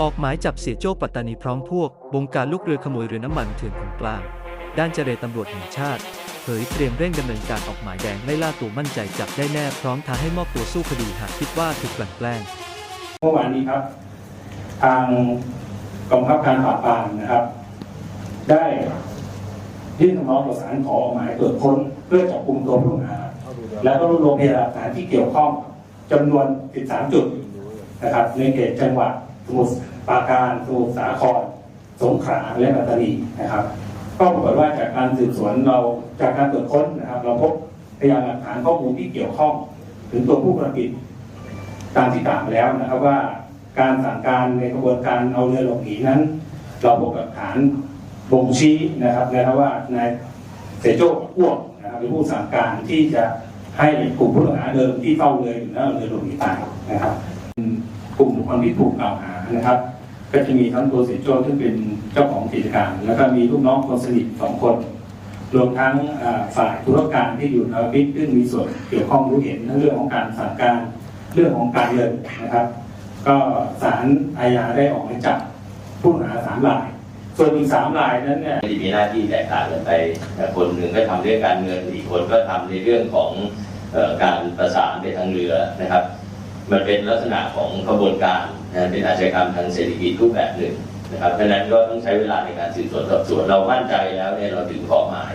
ออกหมายจับเสียโจ้ปัตตานีพร้อมพวก บงการลูกเรือขโมยเรือน้ำมันเถื่อนของกลาง ด้านเจรตำรวจแห่งชาติ เผยเตรียมเร่งดำเนินการออกหมายแดงไล่ล่าตัวมั่นใจจับได้แน่พร้อมท้าให้มอบตัวสู้คดีหากคิดว่าถูกกลั่นแกล้ง เมื่อวานนี้ครับ ทางกองบังคับการปราบปรามนะครับ ได้ยื่นคำร้องต่อศาลขอออกหมายตรวจค้นเพื่อจับกลุ่มตัวผู้ต้องหา แล้วก็รวบรวมพยานหลักฐานที่เกี่ยวข้องจำนวน 13 จุดนะครับในเขตจังหวัด สมุทรปราการสมุทรสาคร สงขลาและปัตตานีนะครับ ก็ปรากฏว่าจากการสืบสวนเราจากการตรวจค้นนะครับ เราพบพยานหลักฐานข้อมูลที่เกี่ยวข้อง ถึงตัวผู้กระทำผิดตามที่กล่าวมแล้วนะครับว่าการสั่งการในกระบวนการเอาเรือหลบหนีนั้น เราพบหลักฐานบ่งชี้นะครับนะครับว่านายเสโจ้กับพวกนะครับเป็นผู้สั่งการที่จะให้กลุ่มผู้ต้องหาเดิมที่เฝ้าเรืออยู่แล้วเรือหลบหนีไปนะครับ คคลที่ถูกกล่าวหานะครับ ก็จะมีทั้งตัวเสยโจ้ซึ่เป็นเจ้าของกิจการ แล้วก็มีลูกน้องคนสนิทสองคน รวมทั้งฝ่ายธุรการที่อยู่ในออฟฟิศซึ่งมีส่วนเกี่ยวข้องรู้เห็นทั้งเรื่องของการสั่งการเรื่องของการเงินนะครับ ก็ศาลอาญาได้ออกหมายจับผู้หาสามรายส่วนอีกสามรายนั้นเนี่ยไม่ได้มีหน้าที่แตกต่างกันไปแต่คนหนึ่งก็ทำเรื่องการเงินอีกคนก็ทำในเรื่องของการประสานไปทางเรือนะครับ มันเป็นลักษณะของกระบวนการนะเป็นอาชญากรรมทางเศรษฐกิจรูปแบบหนึ่งนะครับเพราะฉะนั้นก็ต้องใช้เวลาในการสืบสวนสอบสวนเรามั่นใจแล้วเนี่ยเราถึงขอหมาย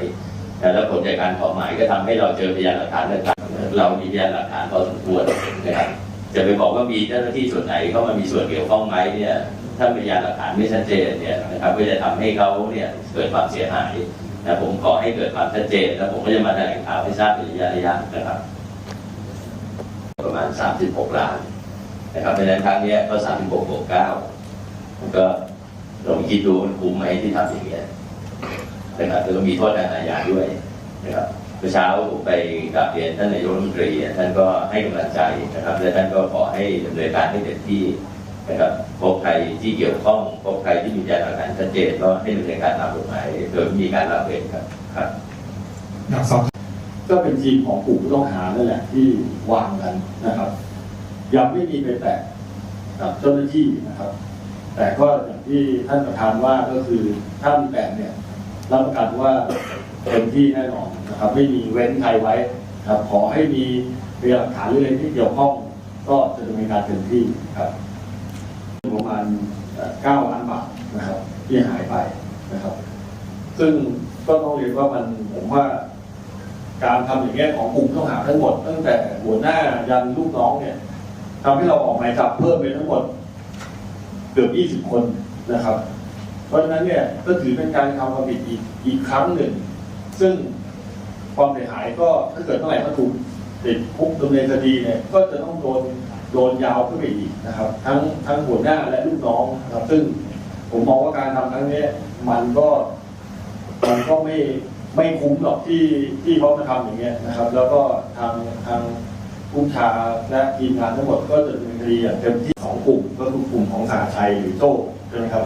แล้วผลจากการขอหมายก็ทำให้เราเจอพยานหลักฐานต่างๆเรามีพยานหลักฐานพอสมควรนะครับจะไปบอกว่ามีเจ้าหน้าที่ส่วนไหนเข้ามามีส่วนเกี่ยวข้องไหมเนี่ยถ้าพยานหลักฐานไม่ชัดเจนเนี่ยนะครับก็จะทำให้เขาเนี่ยเกิดความเสียหายนะผมขอให้เกิดความชัดเจนแล้วผมก็จะมาแถลงข่าวให้ทราบเป็นระยะระยะนะครับ ประมาณ 36 ล้านนะครับเพราะฉะนั้นครั้งเนี้ยก็ 36บวก9มันก็ลองคิดดูมันคุ้มไหมที่ทำอย่างเงี้ยนะครับแล้วก็มีโทษทางอาญาด้วยนะครับเมื่อเช้าผมไปกราบเรียนท่านนายกรัฐมนตรีท่านก็ให้กำลังใจนะครับและท่านก็ขอให้ดำเนินการให้เต็มที่นะครับพบใครที่เกี่ยวข้องพบใครที่มีพยานหลักฐานชัดเจนก็ให้ดำเนินการตามกฎหมายโดยม่มีการละเว้นครับครับอยา ก็เป็นทีมของกลุ่มผู้ต้องหานั่นแหละที่วางกันนะครับ ยังไม่มีไปแตะกับเจ้าหน้าที่นะครับ แต่ก็อย่างที่ท่านประธานว่าก็คือถ้ามีแตะเนี่ยรับประกันว่าเต็มที่แน่นอนนะครับ ไม่มีเว้นใครไว้ครับ ขอให้มีพยานหลักฐานหรืออะไรที่เกี่ยวข้อง ก็จะดำเนินการเต็มที่ครับประมาณเก้าล้านบาทนะครับ ที่หายไปนะครับ ซึ่งก็ต้องเรียนว่ามันผมว่า การทำอย่างเงี้ยของกลุ่มต้องหาทั้งหมด ตั้งแต่หัวหน้ายันลูกน้องเนี่ยทำให้เราออกหมายจับเพิ่มไปทั้งหมด เกือบ 20 คนนะครับ เพราะฉะนั้นเนี่ยก็ถือเป็นการทำความผิดอีกอีกครั้งหนึ่ง ซึ่งความเสียหายก็ถ้าเกิดเมื่อไหร่ก็ถูกติดคุกดำเนินคดีเนี่ยก็จะต้องโดนโดนยาวขึ้นไปอีกนะครับ ทั้งทั้งหัวหน้าและลูกน้องนะครับ ซึ่งผมมองว่าการทำครั้งนี้มันก็มันก็ไม่ ไม่คุ้มหรอกที่ที่เขามาทำอย่างเงี้ยนะครับ แล้วก็ทางทางผู้ชาและทีมงานทั้งหมดก็จะดำเนินคดีอย่างเต็มที่สองกลุ่มก็คือกลุ่มของสาชัยหรือโจ้ใช่ไหมครับ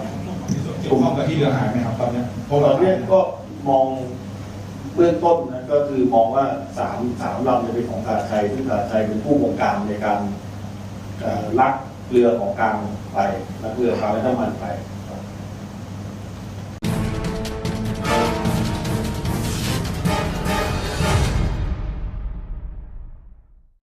เกี่ยวข้องกับที่เรือหายไหมครับตอนเนี้ยเพราะตว่าอนเนี้ยก็มองเบื้องต้นนะก็คือมองว่าสามสามลำจะเป็นของสาชัยซึ่งสาชัยเป็นผู้บงการในการเอ่อลักเรือของกลางไปลักเรือพาไปน้ำมันไป